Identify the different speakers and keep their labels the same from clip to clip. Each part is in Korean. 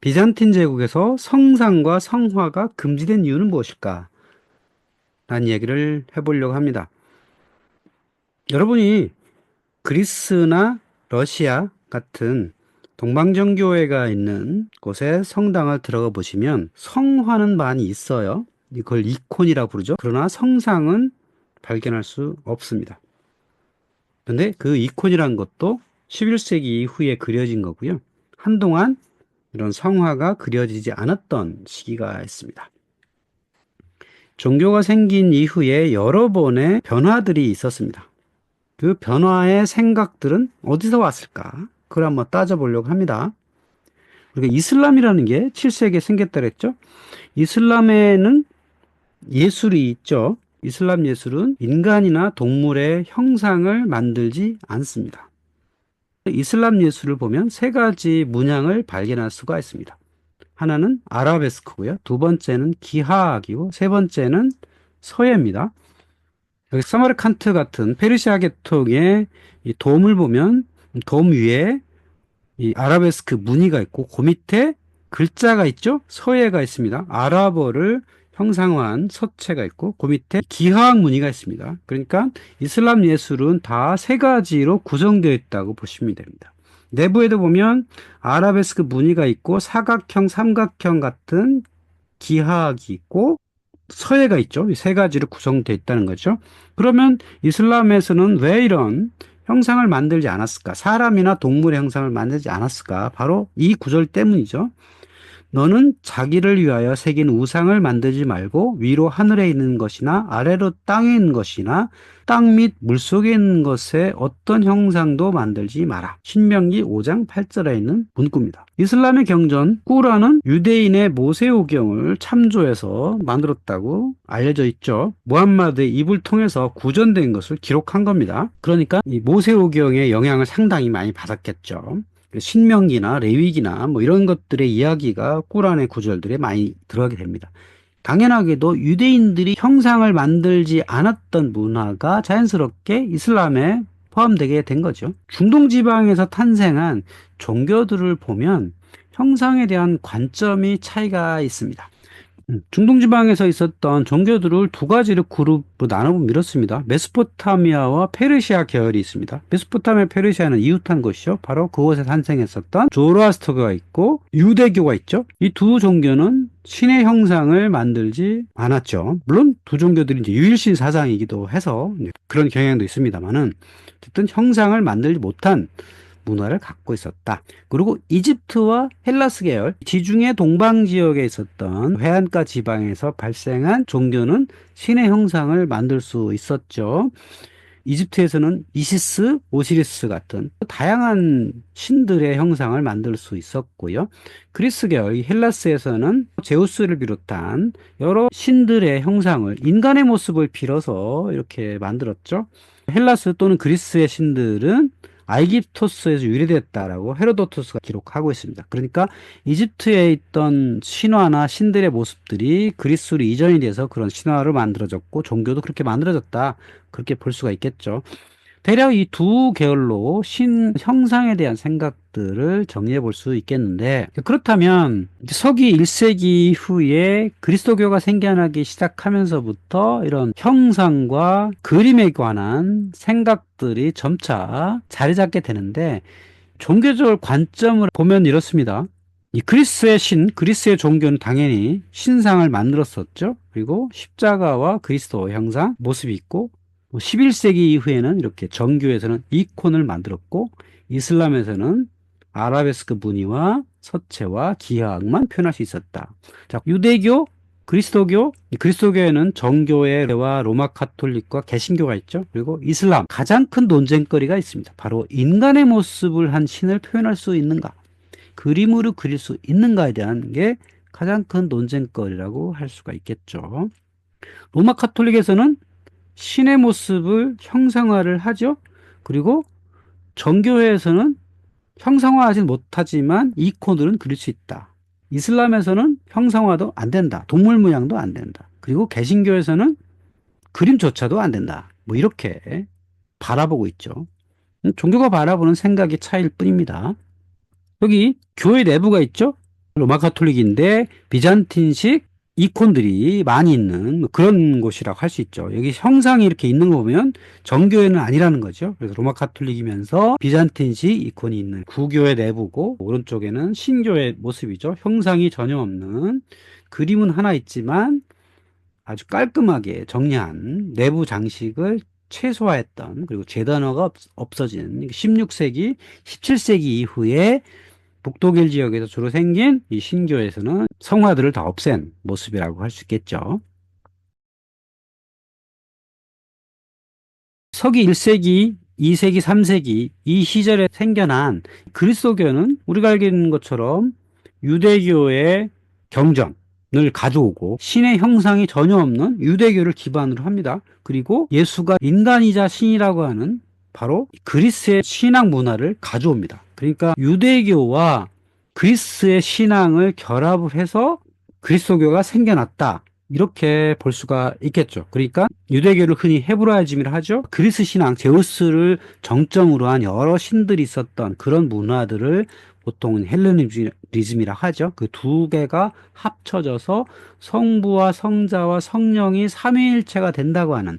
Speaker 1: 비잔틴 제국에서 성상과 성화가 금지된 이유는 무엇일까? 라는 얘기를 해보려고 합니다. 여러분이 그리스나 러시아 같은 동방정교회가 있는 곳에 성당을 들어가 보시면 성화는 많이 있어요. 이걸 이콘이라고 부르죠. 그러나 성상은 발견할 수 없습니다. 근데 그 이콘이란 것도 11세기 이후에 그려진 거고요. 한동안 이런 성화가 그려지지 않았던 시기가 있습니다. 종교가 생긴 이후에 여러 번의 변화들이 있었습니다. 그 변화의 생각들은 어디서 왔을까? 그걸 한번 따져보려고 합니다. 우리가 이슬람이라는 게 7세기에 생겼다 그랬죠? 이슬람에는 예술이 있죠. 이슬람 예술은 인간이나 동물의 형상을 만들지 않습니다. 이슬람 예술을 보면 세 가지 문양을 발견할 수가 있습니다. 하나는 아라베스크고요. 두 번째는 기하학이고 세 번째는 서예입니다. 여기 사마르칸트 같은 페르시아 계통의 이 돔을 보면 돔 위에 이 아라베스크 무늬가 있고 그 밑에 글자가 있죠. 서예가 있습니다. 아랍어를 형상화한 서체가 있고 그 밑에 기하학 무늬가 있습니다. 그러니까 이슬람 예술은 다 세 가지로 구성되어 있다고 보시면 됩니다. 내부에도 보면 아라베스크 무늬가 있고 사각형, 삼각형 같은 기하학이 있고 서예가 있죠. 이 세 가지로 구성되어 있다는 거죠. 그러면 이슬람에서는 왜 이런 형상을 만들지 않았을까? 사람이나 동물의 형상을 만들지 않았을까? 바로 이 구절 때문이죠. 너는 자기를 위하여 새긴 우상을 만들지 말고 위로 하늘에 있는 것이나 아래로 땅에 있는 것이나 땅 및 물속에 있는 것에 어떤 형상도 만들지 마라. 신명기 5장 8절에 있는 문구입니다. 이슬람의 경전 꾸라는 유대인의 모세오경을 참조해서 만들었다고 알려져 있죠. 무함마드의 입을 통해서 구전된 것을 기록한 겁니다. 그러니까 이 모세오경의 영향을 상당히 많이 받았겠죠. 신명기나 레위기나 뭐 이런 것들의 이야기가 꾸란의 구절들에 많이 들어가게 됩니다. 당연하게도 유대인들이 형상을 만들지 않았던 문화가 자연스럽게 이슬람에 포함되게 된 거죠. 중동 지방에서 탄생한 종교들을 보면 형상에 대한 관점이 차이가 있습니다. 음, 중동 지방에서 있었던 종교들을 두 가지로 그룹으로 나눠보면 이렇습니다. 메소포타미아와 페르시아 계열이 있습니다. 메소포타미아, 페르시아는 이웃한 곳이죠. 바로 그곳에 탄생했었던 조로아스터가 있고 유대교가 있죠. 이 두 종교는 신의 형상을 만들지 않았죠. 물론 두 종교들이 이제 유일신 사상이기도 해서 그런 경향도 있습니다만은 어쨌든 형상을 만들지 못한 문화를 갖고 있었다. 그리고 이집트와 헬라스 계열, 지중해 동방 지역에 있었던 해안가 지방에서 발생한 종교는 신의 형상을 만들 수 있었죠. 이집트에서는 이시스, 오시리스 같은 다양한 신들의 형상을 만들 수 있었고요. 그리스 계열, 헬라스에서는 제우스를 비롯한 여러 신들의 형상을 인간의 모습을 빌어서 이렇게 만들었죠. 헬라스 또는 그리스의 신들은 아이깁토스에서 유래됐다라고 헤로도토스가 기록하고 있습니다. 그러니까 이집트에 있던 신화나 신들의 모습들이 그리스로 이전이 돼서 그런 신화를 만들어졌고 종교도 그렇게 만들어졌다. 그렇게 볼 수가 있겠죠. 대략 이 두 계열로 신 형상에 대한 생각들을 정리해 볼 수 있겠는데 그렇다면 서기 1세기 후에 그리스도교가 생겨나기 시작하면서부터 이런 형상과 그림에 관한 생각들이 점차 자리 잡게 되는데 종교적 관점을 보면 이렇습니다. 이 그리스의 신, 그리스의 종교는 당연히 신상을 만들었었죠. 그리고 십자가와 그리스도 형상 모습이 있고 11세기 뭐 이후에는 이렇게 정교에서는 이콘을 만들었고 이슬람에서는 아라베스크 무늬와 서체와 기하학만 표현할 수 있었다. 자, 유대교, 그리스도교, 그리스도교에는 정교회와 로마 카톨릭과 개신교가 있죠. 그리고 이슬람 가장 큰 논쟁거리가 있습니다. 바로 인간의 모습을 한 신을 표현할 수 있는가, 그림으로 그릴 수 있는가에 대한 게 가장 큰 논쟁거리라고 할 수가 있겠죠. 로마 카톨릭에서는 신의 모습을 형상화를 하죠. 그리고 정교회에서는 형상화하지 못하지만 이코들은 그릴 수 있다. 이슬람에서는 형상화도 안 된다. 동물 모양도 안 된다. 그리고 개신교에서는 그림조차도 안 된다. 뭐 이렇게 바라보고 있죠. 종교가 바라보는 생각이 차이일 뿐입니다. 여기 교회 내부가 있죠? 로마 카톨릭인데 비잔틴식 이콘들이 많이 있는 뭐 그런 곳이라고 할 수 있죠. 여기 형상이 이렇게 있는 거 보면 정교회는 아니라는 거죠. 그래서 로마 카톨릭이면서 비잔틴식 이콘이 있는 구교회 내부고 오른쪽에는 신교회 모습이죠. 형상이 전혀 없는 그림은 하나 있지만 아주 깔끔하게 정리한 내부 장식을 최소화했던 그리고 재단어가 없- 없어진 16세기, 17세기 이후에 북독일 지역에서 주로 생긴 이 신교에서는 성화들을 다 없앤 모습이라고 할 수 있겠죠. 서기 1세기, 2세기, 3세기 이 시절에 생겨난 그리스도교는 우리가 알고 있는 것처럼 유대교의 경전을 가져오고 신의 형상이 전혀 없는 유대교를 기반으로 합니다. 그리고 예수가 인간이자 신이라고 하는 바로 그리스의 신앙 문화를 가져옵니다. 그러니까 유대교와 그리스의 신앙을 결합을 해서 그리스도교가 생겨났다. 이렇게 볼 수가 있겠죠. 그러니까 유대교를 흔히 헤브라이즘이라 하죠. 그리스 신앙, 제우스를 정점으로 한 여러 신들이 있었던 그런 문화들을 보통은 헬레니즘이라 하죠. 그 두 개가 합쳐져서 성부와 성자와 성령이 삼위일체가 된다고 하는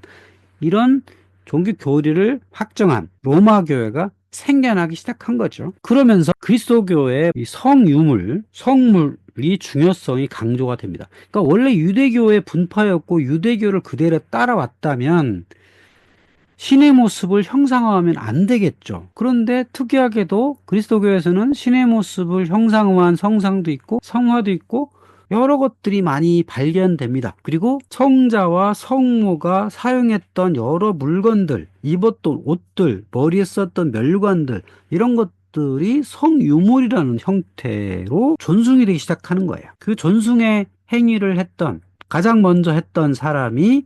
Speaker 1: 이런 종교 교리를 확정한 로마 교회가 생겨나기 시작한 거죠. 그러면서 그리스도교의 이 성유물, 성물 이 중요성이 강조가 됩니다. 그러니까 원래 유대교의 분파였고 유대교를 그대로 따라왔다면 신의 모습을 형상화하면 안 되겠죠. 그런데 특이하게도 그리스도교에서는 신의 모습을 형상화한 성상도 있고 성화도 있고 여러 것들이 많이 발견됩니다. 그리고 성자와 성모가 사용했던 여러 물건들, 입었던 옷들, 머리에 썼던 멸관들, 이런 것 들이 성유물이라는 형태로 존숭이 되기 시작하는 거예요. 그 존숭의 행위를 했던, 가장 먼저 했던 사람이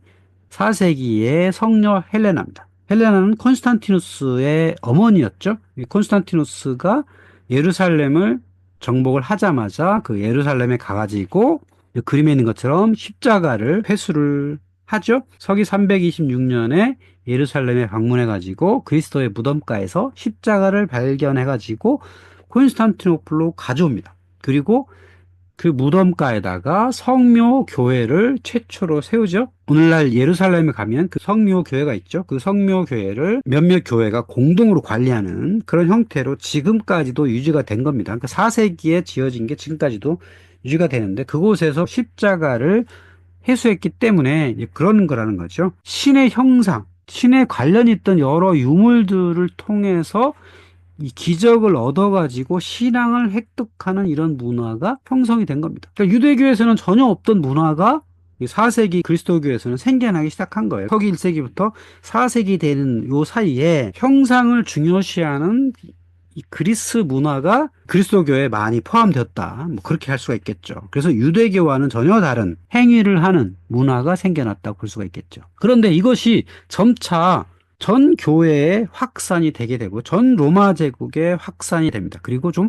Speaker 1: 4세기의 성녀 헬레나입니다. 헬레나는 콘스탄티누스의 어머니였죠. 이 콘스탄티누스가 예루살렘을 정복을 하자마자 그 예루살렘에 가가지고 이 그림에 있는 것처럼 십자가를 회수를 하죠. 서기 326년에 예루살렘에 방문해가지고 그리스도의 무덤가에서 십자가를 발견해가지고 콘스탄티노플로 가져옵니다. 그리고 그 무덤가에다가 성묘 교회를 최초로 세우죠. 오늘날 예루살렘에 가면 그 성묘 교회가 있죠. 그 성묘 교회를 몇몇 교회가 공동으로 관리하는 그런 형태로 지금까지도 유지가 된 겁니다. 그러니까 4세기에 지어진 게 지금까지도 유지가 되는데 그곳에서 십자가를 해수했기 때문에 그런 거라는 거죠. 신의 형상, 신에 관련 있던 여러 유물들을 통해서 이 기적을 얻어가지고 신앙을 획득하는 이런 문화가 형성이 된 겁니다. 그러니까 유대교에서는 전혀 없던 문화가 이 4세기 그리스도교에서는 생겨나기 시작한 거예요. 서기 1세기부터 4세기 되는 요 사이에 형상을 중요시하는 이 그리스 문화가 그리스도교에 많이 포함되었다. 뭐 그렇게 할 수가 있겠죠. 그래서 유대교와는 전혀 다른 행위를 하는 문화가 생겨났다고 볼 수가 있겠죠. 그런데 이것이 점차 전 교회의 확산이 되게 되고 전 로마 제국의 확산이 됩니다. 그리고 좀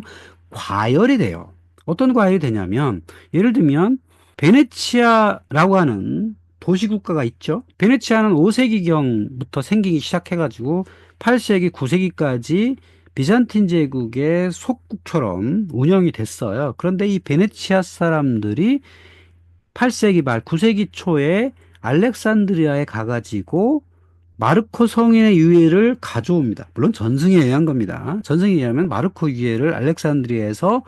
Speaker 1: 과열이 돼요. 어떤 과열이 되냐면 예를 들면 베네치아라고 하는 도시국가가 있죠. 베네치아는 5세기경부터 생기기 시작해가지고 8세기, 9세기까지 비잔틴 제국의 속국처럼 운영이 됐어요. 그런데 이 베네치아 사람들이 8세기 말, 9세기 초에 알렉산드리아에 가가지고 마르코 성인의 유해를 가져옵니다. 물론 전승에 의한 겁니다. 전승에 의하면 마르코 유해를 알렉산드리아에서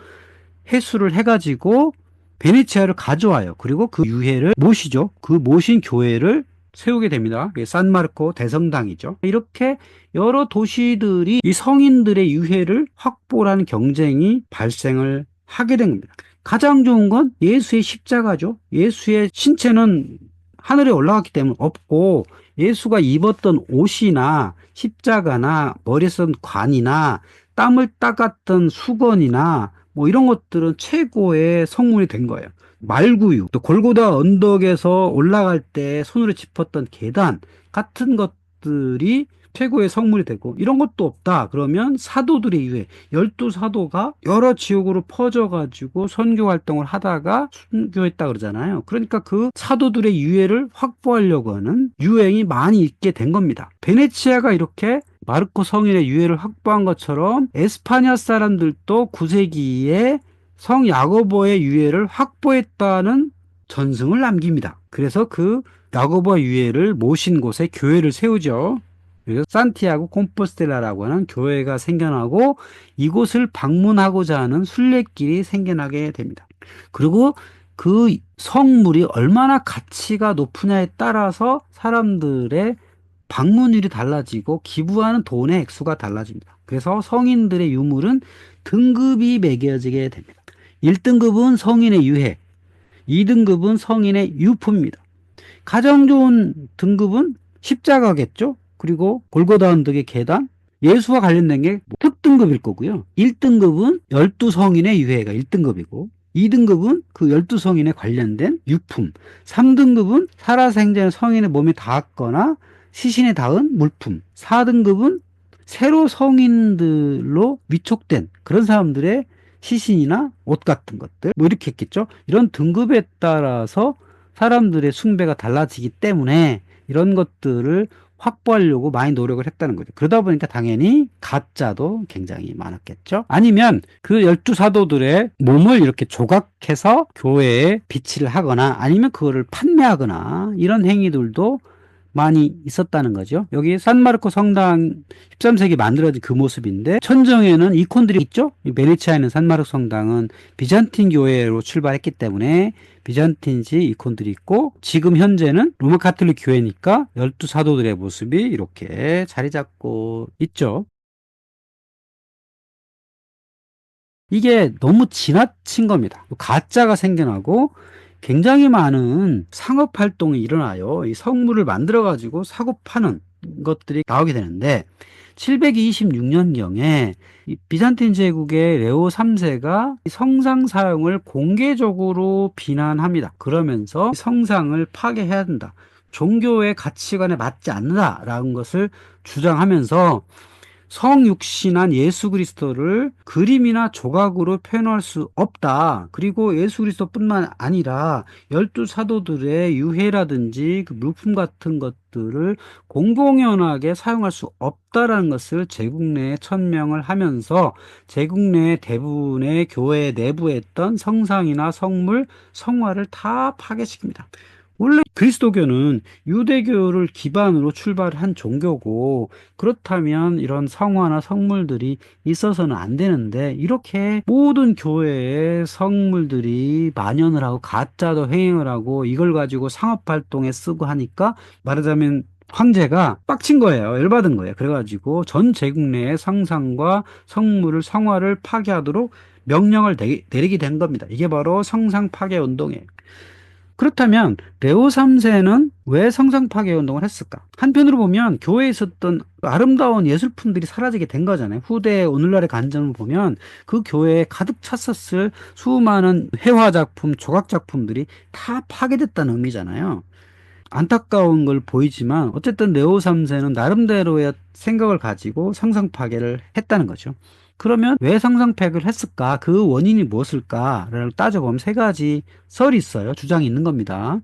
Speaker 1: 해수를 해가지고 베네치아를 가져와요. 그리고 그 유해를 모시죠. 그 모신 교회를 세우게 됩니다. 산마르코 대성당이죠. 이렇게 여러 도시들이 이 성인들의 유해를 확보하는 경쟁이 발생을 하게 된 겁니다. 가장 좋은 건 예수의 십자가죠. 예수의 신체는 하늘에 올라갔기 때문에 없고 예수가 입었던 옷이나 십자가나 머리에 쓴 관이나 땀을 닦았던 수건이나 뭐 이런 것들은 최고의 성물이 된 거예요. 말구유, 또 골고다 언덕에서 올라갈 때 손으로 짚었던 계단 같은 것들이 최고의 성물이 되고 이런 것도 없다 그러면 사도들의 유해 열두 사도가 여러 지역으로 퍼져가지고 선교 활동을 하다가 순교했다 그러잖아요 그러니까 그 사도들의 유해를 확보하려고 하는 유행이 많이 있게 된 겁니다 베네치아가 이렇게 마르코 성인의 유해를 확보한 것처럼 에스파냐 사람들도 9세기에 성 야고보의 유해를 확보했다는 전승을 남깁니다. 그래서 그 야고보 유해를 모신 곳에 교회를 세우죠. 그래서 산티아고 콤포스텔라라고 하는 교회가 생겨나고 이곳을 방문하고자 하는 순례길이 생겨나게 됩니다. 그리고 그 성물이 얼마나 가치가 높으냐에 따라서 사람들의 방문율이 달라지고 기부하는 돈의 액수가 달라집니다. 그래서 성인들의 유물은 등급이 매겨지게 됩니다. 1등급은 성인의 유해, 2등급은 성인의 유품입니다. 가장 좋은 등급은 십자가겠죠? 그리고 골고다 언덕의 계단, 예수와 관련된 게 특등급일 거고요. 1등급은 12성인의 유해가 1등급이고, 2등급은 그 12성인에 관련된 유품, 3등급은 살아생전 성인의 몸에 닿았거나 시신에 닿은 물품, 4등급은 새로 성인들로 위촉된 그런 사람들의 시신이나 옷 같은 것들, 뭐 이렇게 했겠죠. 이런 등급에 따라서 사람들의 숭배가 달라지기 때문에 이런 것들을 확보하려고 많이 노력을 했다는 거죠. 그러다 보니까 당연히 가짜도 굉장히 많았겠죠. 아니면 그 열두 사도들의 몸을 이렇게 조각해서 교회에 비치를 하거나 아니면 그거를 판매하거나 이런 행위들도 많이 있었다는 거죠. 여기 산마르코 성당 13세기 만들어진 그 모습인데 천정에는 이콘들이 있죠. 베네치아에 있는 산마르코 성당은 비잔틴 교회로 출발했기 때문에 비잔틴지 이콘들이 있고 지금 현재는 로마 카톨릭 교회니까 열두 사도들의 모습이 이렇게 자리 잡고 있죠. 이게 너무 지나친 겁니다. 가짜가 생겨나고 굉장히 많은 상업 활동이 일어나요. 이 성물을 만들어 가지고 사고 파는 것들이 나오게 되는데 726년경에 비잔틴 제국의 레오 3세가 성상 사용을 공개적으로 비난합니다. 그러면서 성상을 파괴해야 된다. 종교의 가치관에 맞지 않는다라는 것을 주장하면서 성육신한 예수 그리스도를 그림이나 조각으로 표현할 수 없다. 그리고 예수 그리스도뿐만 아니라 열두 사도들의 유해라든지 그 물품 같은 것들을 공공연하게 사용할 수 없다라는 것을 제국 내에 천명을 하면서 제국 내 대부분의 교회 내부에 있던 성상이나 성물, 성화를 다 파괴시킵니다. 원래 그리스도교는 유대교를 기반으로 출발한 종교고 그렇다면 이런 성화나 성물들이 있어서는 안 되는데 이렇게 모든 교회의 성물들이 만연을 하고 가짜도 행행을 하고 이걸 가지고 상업 활동에 쓰고 하니까 말하자면 황제가 빡친 거예요. 열받은 거예요. 그래가지고 전 제국 내의 성상과 성물을 성화를 파괴하도록 명령을 내리게 된 겁니다. 이게 바로 성상 파괴 운동이에요. 그렇다면 레오 3세는 왜 성상 파괴 운동을 했을까? 한편으로 보면 교회에 있었던 아름다운 예술품들이 사라지게 된 거잖아요. 후대 오늘날의 관점을 보면 그 교회에 가득 찼었을 수많은 회화 작품, 조각 작품들이 다 파괴됐다는 의미잖아요. 안타까운 걸 보이지만 어쨌든 레오 3세는 나름대로의 생각을 가지고 성상 파괴를 했다는 거죠. 그러면 왜 상상팩을 했을까? 그 원인이 무엇일까를 따져보면 세 가지 설이 있어요. 주장이 있는 겁니다.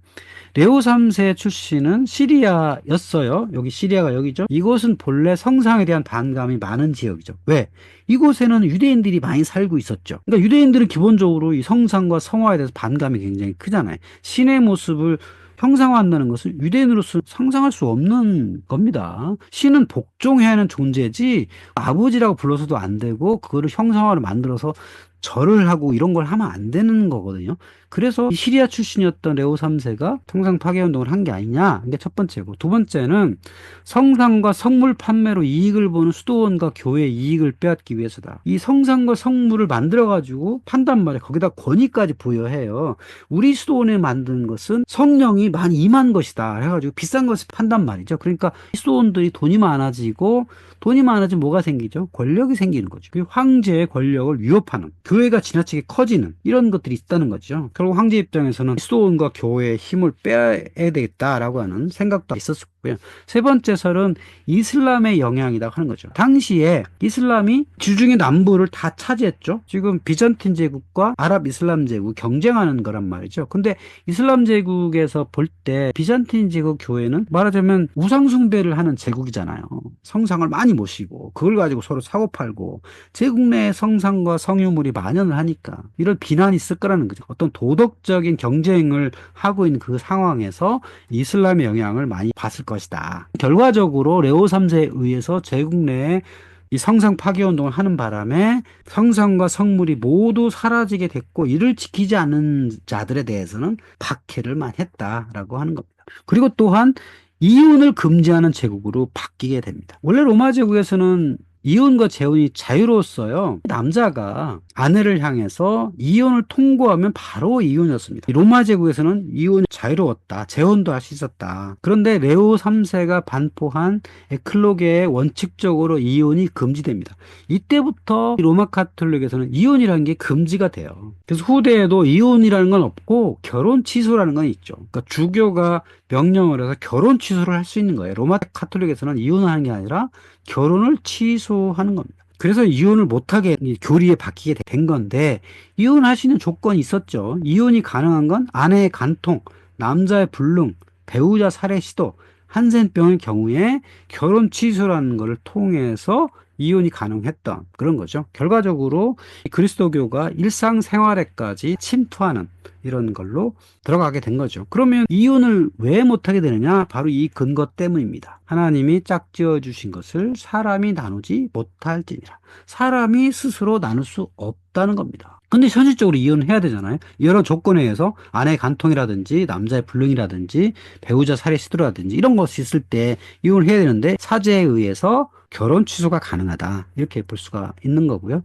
Speaker 1: 레오 3세 출신은 시리아였어요. 여기 시리아가 여기죠. 이곳은 본래 성상에 대한 반감이 많은 지역이죠. 왜? 이곳에는 유대인들이 많이 살고 있었죠. 그러니까 유대인들은 기본적으로 이 성상과 성화에 대해서 반감이 굉장히 크잖아요. 신의 모습을 형상화한다는 것은 유대인으로서 상상할 수 없는 겁니다. 신은 복종해야 하는 존재지 아버지라고 불러서도 안 되고 그거를 형상화를 만들어서 절을 하고 이런 걸 하면 안 되는 거거든요. 그래서 시리아 출신이었던 레오 3세가 성상 파괴 운동을 한 게 아니냐. 이게 첫 번째고. 두 번째는 성상과 성물 판매로 이익을 보는 수도원과 교회 이익을 빼앗기 위해서다. 이 성상과 성물을 만들어 가지고 판단 말에 거기다 권위까지 부여해요. 우리 수도원에 만든 것은 성령이 많이 임한 것이다. 해가지고 비싼 것을 판단 말이죠. 그러니까 수도원들이 돈이 많아지고 돈이 많아지면 뭐가 생기죠? 권력이 생기는 거죠. 그 황제의 권력을 위협하는 교회가 지나치게 커지는 이런 것들이 있다는 거죠. 결국 황제 입장에서는 수도원과 교회의 힘을 빼야 되겠다라고 하는 생각도 있었고요. 있고요. 세 번째 설은 이슬람의 영향이라고 하는 거죠. 당시에 이슬람이 지중해 남부를 다 차지했죠. 지금 비잔틴 제국과 아랍 이슬람 제국 경쟁하는 거란 말이죠. 근데 이슬람 제국에서 볼 때 비잔틴 제국 교회는 말하자면 우상숭배를 하는 제국이잖아요. 성상을 많이 모시고 그걸 가지고 서로 사고 팔고 제국 내 성상과 성유물이 만연을 하니까 이런 비난이 있을 거라는 거죠. 어떤 도덕적인 경쟁을 하고 있는 그 상황에서 이슬람의 영향을 많이 받을 것이다. 결과적으로 레오 3세에 의해서 제국 내에 이 성상 파괴 운동을 하는 바람에 성상과 성물이 모두 사라지게 됐고 이를 지키지 않는 자들에 대해서는 박해를 많이 했다라고 하는 겁니다. 그리고 또한 이혼을 금지하는 제국으로 바뀌게 됩니다. 원래 로마 제국에서는 이혼과 재혼이 자유로웠어요. 남자가 아내를 향해서 이혼을 통고하면 바로 이혼이었습니다. 로마 제국에서는 이혼이 자유로웠다. 재혼도 할 수 있었다. 그런데 레오 3세가 반포한 에클로게에 원칙적으로 이혼이 금지됩니다. 이때부터 로마 카톨릭에서는 이혼이라는 게 금지가 돼요. 그래서 후대에도 이혼이라는 건 없고 결혼 취소라는 건 있죠. 그러니까 주교가 명령을 해서 결혼 취소를 할 수 있는 거예요. 로마 카톨릭에서는 이혼을 하는 게 아니라 결혼을 취소하는 겁니다. 그래서 이혼을 못하게 교리에 바뀌게 된 건데 이혼할 수 있는 조건이 있었죠. 이혼이 가능한 건 아내의 간통, 남자의 불능, 배우자 살해 시도, 한센병의 경우에 결혼 취소라는 것을 통해서 이혼이 가능했던 그런 거죠. 결과적으로 그리스도교가 일상생활에까지 침투하는 이런 걸로 들어가게 된 거죠. 그러면 이혼을 왜 못하게 되느냐? 바로 이 근거 때문입니다. 하나님이 짝지어 주신 것을 사람이 나누지 못할지니라. 사람이 스스로 나눌 수 없다는 겁니다. 근데 현실적으로 이혼을 해야 되잖아요. 여러 조건에 의해서 아내의 간통이라든지 남자의 불능이라든지 배우자 살해 시도라든지 이런 것이 있을 때 이혼을 해야 되는데 사제에 의해서 결혼 취소가 가능하다. 이렇게 볼 수가 있는 거고요.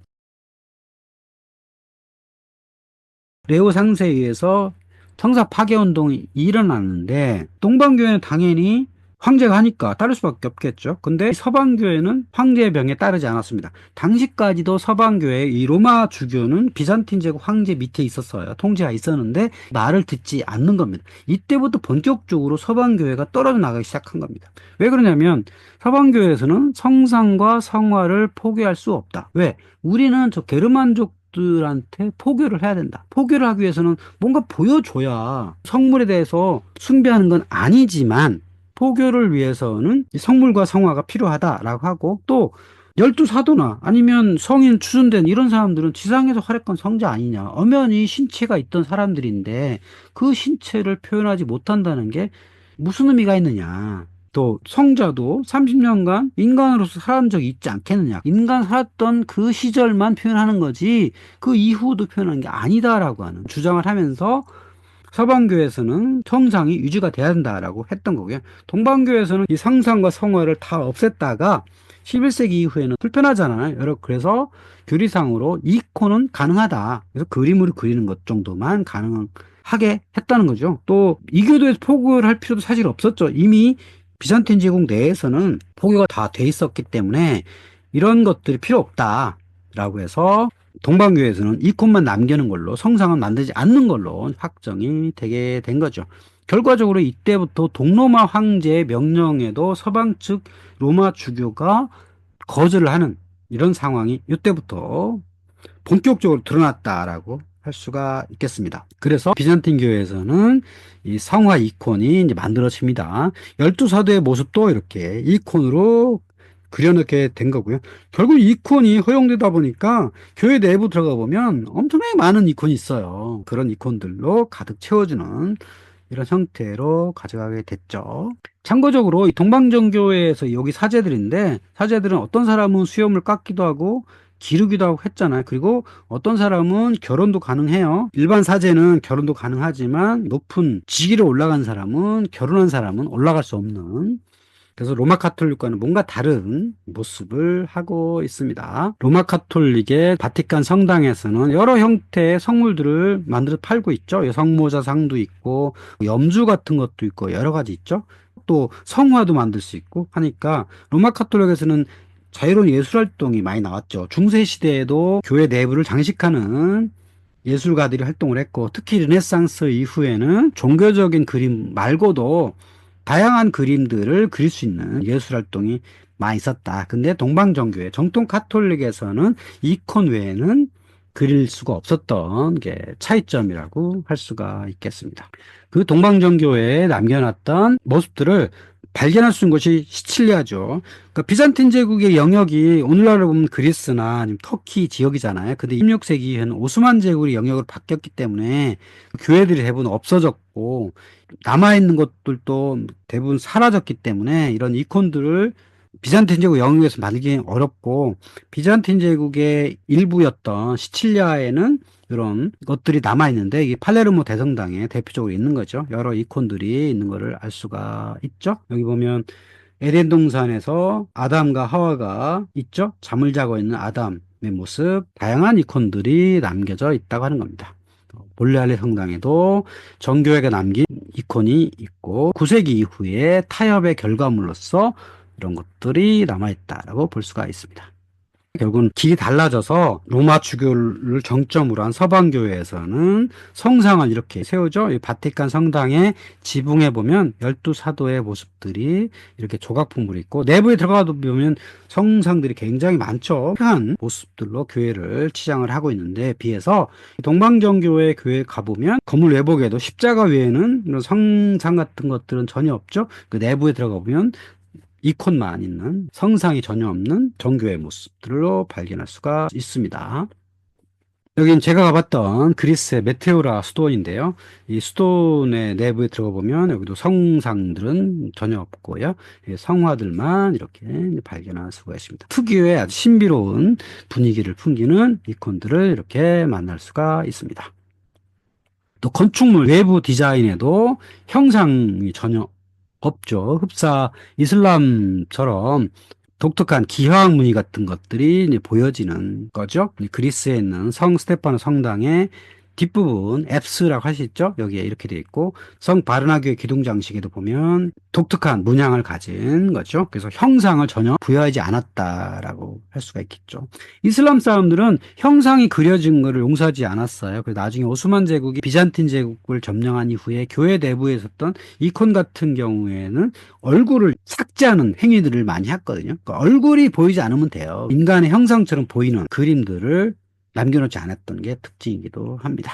Speaker 1: 레오 상세에 의해서 성사 파괴 운동이 일어났는데 동방교회는 당연히 황제가 하니까 따를 수밖에 없겠죠. 근데 서방교회는 황제의 병에 따르지 않았습니다. 당시까지도 서방교회 이 로마 주교는 비잔틴 제국 황제 밑에 있었어요. 통제가 있었는데 말을 듣지 않는 겁니다. 이때부터 본격적으로 서방교회가 떨어져 나가기 시작한 겁니다. 왜 그러냐면 서방교회에서는 성상과 성화를 포기할 수 없다. 왜? 우리는 저 게르만족 들한테 포교를 해야 된다. 포교를 하기 위해서는 뭔가 보여줘야 성물에 대해서 숭배하는 건 아니지만 포교를 위해서는 성물과 성화가 필요하다라고 하고 또 열두 사도나 아니면 성인 추준된 이런 사람들은 지상에서 활약한 성자 아니냐. 엄연히 신체가 있던 사람들인데 그 신체를 표현하지 못한다는 게 무슨 의미가 있느냐. 또 성자도 30년간 인간으로서 살아온 적이 있지 않겠느냐. 인간 살았던 그 시절만 표현하는 거지 그 이후도 표현한 게 아니다라고 하는 주장을 하면서 서방교에서는 성상이 유지가 돼야 된다라고 했던 거고요. 동방교에서는 이 상상과 성화를 다 없앴다가 11세기 이후에는 불편하잖아요. 여러 그래서 교리상으로 이코는 가능하다. 그래서 그림으로 그리는 것 정도만 가능하게 했다는 거죠. 또 이교도에서 포교를 할 필요도 사실 없었죠. 이미 비잔틴 제국 내에서는 포교가 다 돼 있었기 때문에 이런 것들이 필요 없다라고 해서 동방교회에서는 이콘만 남기는 걸로 성상은 만들지 않는 걸로 확정이 되게 된 거죠. 결과적으로 이때부터 동로마 황제의 명령에도 서방 측 로마 주교가 거절을 하는 이런 상황이 이때부터 본격적으로 드러났다라고 할 수가 있겠습니다. 그래서 비잔틴 교회에서는 이 성화 이콘이 이제 만들어집니다. 열두 사도의 모습도 이렇게 이콘으로 그려놓게 된 거고요. 결국 이콘이 허용되다 보니까 교회 내부 들어가 보면 엄청나게 많은 이콘이 있어요. 그런 이콘들로 가득 채워주는 이런 형태로 가져가게 됐죠. 참고적으로 이 동방정교회에서 여기 사제들인데 사제들은 어떤 사람은 수염을 깎기도 하고 기르기도 하고 했잖아요. 그리고 어떤 사람은 결혼도 가능해요. 일반 사제는 결혼도 가능하지만 높은 직위로 올라간 사람은 결혼한 사람은 올라갈 수 없는 그래서 로마 카톨릭과는 뭔가 다른 모습을 하고 있습니다. 로마 카톨릭의 바티칸 성당에서는 여러 형태의 성물들을 만들어 팔고 있죠. 성모자상도 있고 염주 같은 것도 있고 여러 가지 있죠. 또 성화도 만들 수 있고 하니까 로마 카톨릭에서는 자유로운 예술 활동이 많이 나왔죠. 중세 시대에도 교회 내부를 장식하는 예술가들이 활동을 했고 특히 르네상스 이후에는 종교적인 그림 말고도 다양한 그림들을 그릴 수 있는 예술 활동이 많이 있었다. 근데 동방정교회 정통 카톨릭에서는 이콘 외에는 그릴 수가 없었던 게 차이점이라고 할 수가 있겠습니다. 그 동방정교회에 남겨놨던 모습들을 발견할 수 있는 것이 시칠리아죠. 그러니까 비잔틴 제국의 영역이 오늘날로 보면 그리스나 터키 지역이잖아요. 근데 16세기에는 오스만 제국의 영역으로 바뀌었기 때문에 교회들이 대부분 없어졌고 남아있는 것들도 대부분 사라졌기 때문에 이런 이콘들을 비잔틴 제국 영역에서 만들기 어렵고 비잔틴 제국의 일부였던 시칠리아에는 이런 것들이 남아 있는데 이게 팔레르모 대성당에 대표적으로 있는 거죠. 여러 이콘들이 있는 것을 알 수가 있죠. 여기 보면 에덴 동산에서 아담과 하와가 있죠. 잠을 자고 있는 아담의 모습, 다양한 이콘들이 남겨져 있다고 하는 겁니다. 볼레알레 성당에도 정교회가 남긴 이콘이 있고 9세기 이후에 타협의 결과물로서 이런 것들이 남아있다라고 볼 수가 있습니다. 결국은 길이 달라져서 로마 주교를 정점으로 한 서방 교회에서는 성상을 이렇게 세우죠. 이 바티칸 성당의 지붕에 보면 열두 사도의 모습들이 이렇게 조각품으로 있고 내부에 들어가 보면 성상들이 굉장히 많죠. 한 모습들로 교회를 치장을 하고 있는데 비해서 동방정교회 교회 가보면 건물 외복에도 십자가 외에는 이런 성상 같은 것들은 전혀 없죠. 그 내부에 들어가 보면 이콘만 있는 성상이 전혀 없는 정교의 모습들로 발견할 수가 있습니다. 여긴 제가 가봤던 그리스의 메테오라 수도인데요. 이 수도의 내부에 들어가 보면 여기도 성상들은 전혀 없고요. 예, 성화들만 이렇게 발견할 수가 있습니다. 특유의 아주 신비로운 분위기를 풍기는 이콘들을 이렇게 만날 수가 있습니다. 또 건축물 외부 디자인에도 형상이 전혀 없죠. 흡사 이슬람처럼 독특한 기하학 무늬 같은 것들이 보여지는 거죠. 그리스에 있는 성 스테파노 성당의 뒷부분 앱스라고 있죠. 여기에 이렇게 되어 있고 성 바르나교의 기둥 장식에도 보면 독특한 문양을 가진 거죠. 그래서 형상을 전혀 부여하지 않았다라고 할 수가 있겠죠. 이슬람 사람들은 형상이 그려진 것을 용서하지 않았어요. 그래서 나중에 오스만 제국이 비잔틴 제국을 점령한 이후에 교회 내부에 있었던 이콘 같은 경우에는 얼굴을 삭제하는 행위들을 많이 했거든요. 그러니까 얼굴이 보이지 않으면 돼요. 인간의 형상처럼 보이는 그림들을 남겨놓지 않았던 게 특징이기도 합니다.